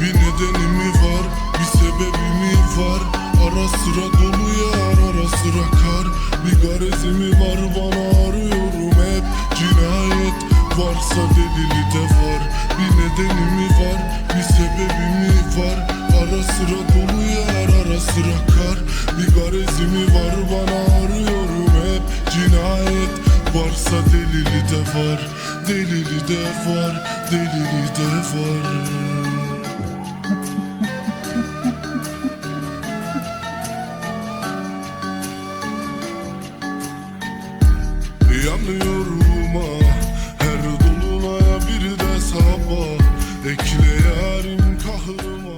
Bir nedeni mi var, bir sebebi mi var. Ara sıra dolu yağar, ara sıra kar. Bir garezi mi var bana arıyorum hep. Cinayet varsa delili de Ara sıra dolu yağar, ara sıra kar. Bir garezi mi var bana arıyorum hep. Cinayet varsa delili de var Delili de var, delili de var. Yanıyorum ah Her dolunaya bir de sabah. Ekle yarim kahrıma